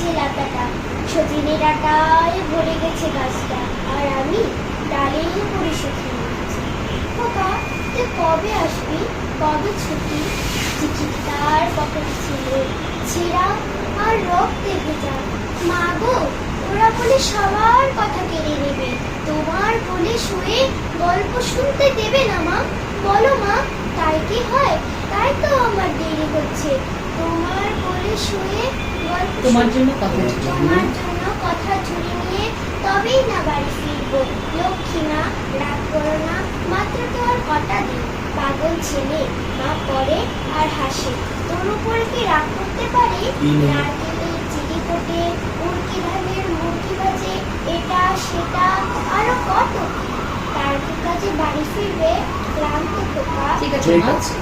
গেছে লাতাটা সজনে ডাটায় ভরে গেছে গাছটা। আর আমি ডালেই পড়ে শুকিয়ে তুই কবে আসবি? কবে ছুটি? চিঠিটার পকেটে ছিল ছেঁড়া আর রক্তে ভেজা। মা গো, ওরা বলে সবার কথা কেড়ে নেবে। তোমার বলে শুয়ে গল্প শুনতে দেবে না মা। বলো মা, তাই কি হয়? তাই তো আমার দেরি হচ্ছে। তোমার বলে শুয়ে তোমার জন্য কথা ছিল। তোমার জন্য কথা ঝুড়ি নিয়ে তবেই না বাড়ি ফিরবো। লক্ষ্মীমা রাগ করো না মাত্র তো আর কটা দিন। পাগল ছেলে মা পড়ে আর হাসে। তোর উপরে কি রাগ করতে পারে? নারকেলের চিড়ি উড়কি ধানের মুরগি ভাজে এটা সেটা আরও কত। তারপর কাজে বাড়ি ফিরবে ক্লান্ত খোকা। ঠিক মা। আছে।